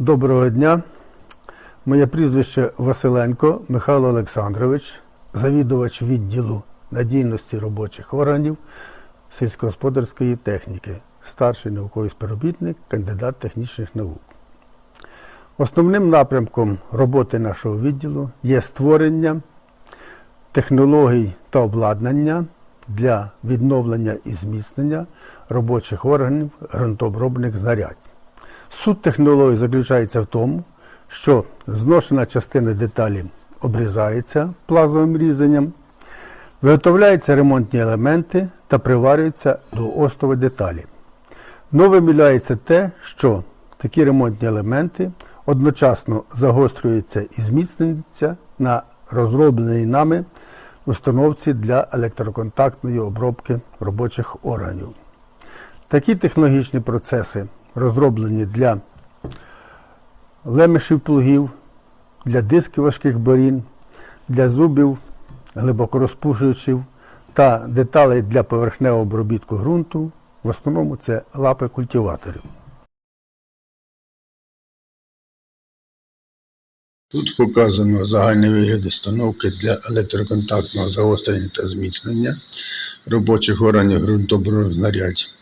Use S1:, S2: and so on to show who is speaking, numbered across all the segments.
S1: Доброго дня. Моє прізвище Василенко Михайло Олександрович, завідувач відділу надійності робочих органів сільськогосподарської техніки, старший науковий співробітник, кандидат технічних наук. Основним напрямком роботи нашого відділу є створення технологій та обладнання для відновлення і зміцнення робочих органів ґрунтообробних знарядь. Суть технології заключається в тому, що зношена частина деталі обрізається плазовим різанням, виготовляються ремонтні елементи та приварюються до остової деталі. Новим являється те, що такі ремонтні елементи одночасно загострюються і зміцнюються на розробленій нами установці для електроконтактної обробки робочих органів. Такі технологічні процеси розроблені для лемешів плугів, для дисків важких борін, для зубів глибокорозпушувачів та деталей для поверхневого обробітку ґрунту. В основному це лапи культиваторів. Тут показано загальний вигляд установки для електроконтактного загострення та зміцнення робочих органів ґрунтоборонних знарядь.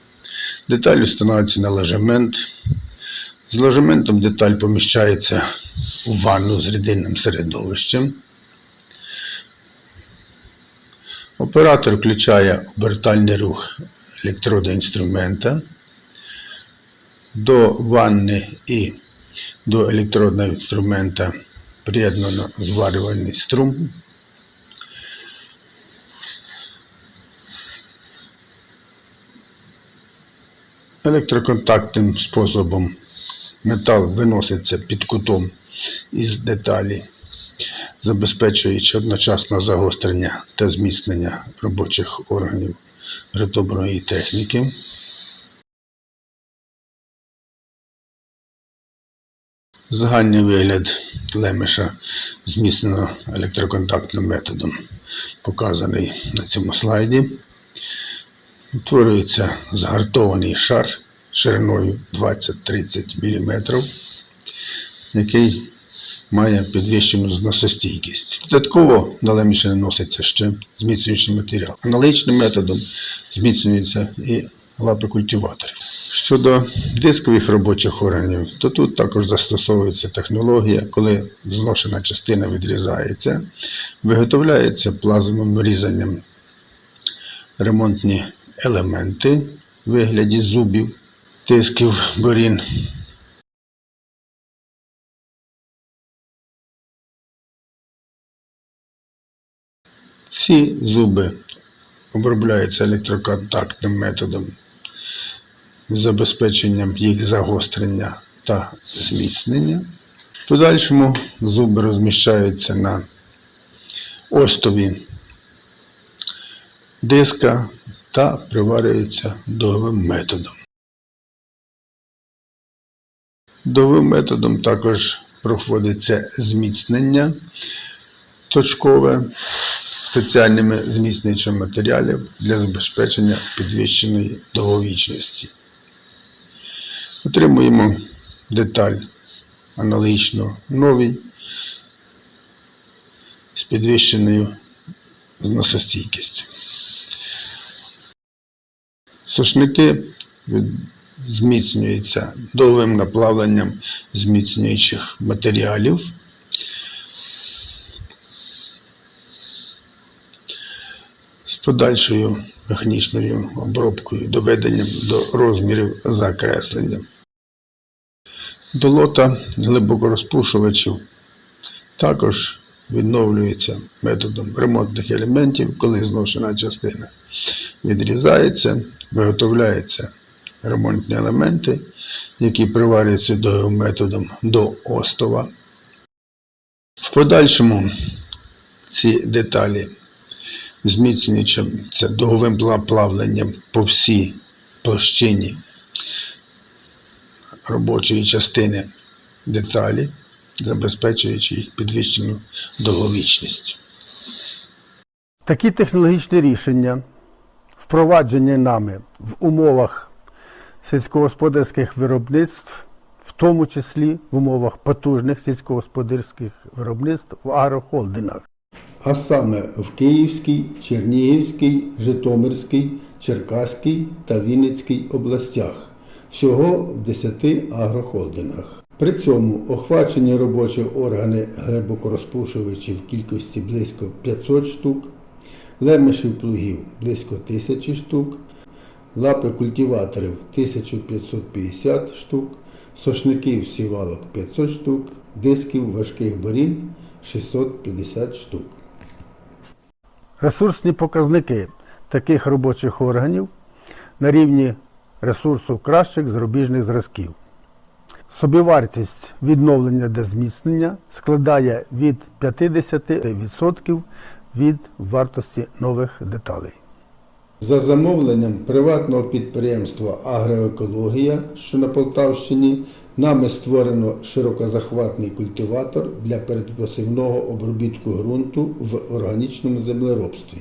S1: Деталь встановлюється на ложемент. З ложементом деталь поміщається у ванну з рідинним середовищем. Оператор включає обертальний рух електроду інструмента. До ванни і до електродного інструмента приєднано зварювальний струм. Електроконтактним способом метал виноситься під кутом із деталі, забезпечуючи одночасно загострення та зміцнення робочих органів ритобної техніки. Загальний вигляд лемеша зміцнено електроконтактним методом, показаний на цьому слайді. Утворюється згартований шар шириною 20-30 мм, який має підвищену зносостійкість. Додатково на леміші наноситься ще зміцнюючий матеріал. Аналогічним методом зміцнюються і лапи культиваторів. Щодо дискових робочих органів, то тут також застосовується технологія, коли зношена частина відрізається, виготовляється плазмовим різанням ремонтні елементи в вигляді зубів, тисків, борін. Ці зуби обробляються електроконтактним методом з забезпеченням їх загострення та зміцнення. В подальшому зуби розміщаються на остові диска та приварюються довгим методом. Довгим методом також проходиться зміцнення точкове спеціальними зміцнюючими матеріалів для забезпечення підвищеної довговічності. Отримуємо деталь аналогічно новій з підвищеною зносостійкістю. Сушники зміцнюються довгим наплавленням зміцнюючих матеріалів. з подальшою механічною обробкою, доведенням до розмірів закреслення. Долота глибокорозпушувачів також відновлюється методом ремонтних елементів, коли зношена частина відрізається, виготовляються ремонтні елементи, які приварюються довгим методом до остова. В подальшому ці деталі довгим пла- плавленням по всій площині робочої частини деталі, забезпечуючи їх підвищену довговічність. Такі технологічні рішення, впроваджені нами в умовах сільськогосподарських виробництв, в
S2: тому числі в умовах потужних сільськогосподарських виробництв в агрохолдингах.
S1: а саме в Київській, Чернігівській, Житомирській, Черкаській та Вінницькій областях, всього в 10 агрохолдингах. При цьому охвачені робочі органи глибокорозпушувачів в кількості близько 500 штук, лемешів плугів близько 1000 штук, лапи культиваторів 1550 штук, сошників сівалок 500 штук, дисків важких борін 650 штук.
S2: Ресурсні показники таких робочих органів на рівні ресурсу кращих зарубіжних зразків. Собівартість відновлення та зміцнення складає від 50% від вартості нових деталей.
S1: За замовленням приватного підприємства Агроекологія, що на Полтавщині, нами створено широкозахватний культиватор для передпосівного обробітку ґрунту в органічному землеробстві.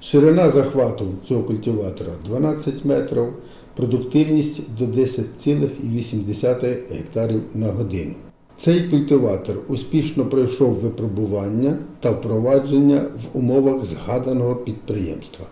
S1: Ширина захвату цього культиватора 12 метрів, продуктивність до 10,8 гектарів на годину. Цей культиватор успішно пройшов випробування та впровадження в умовах згаданого підприємства.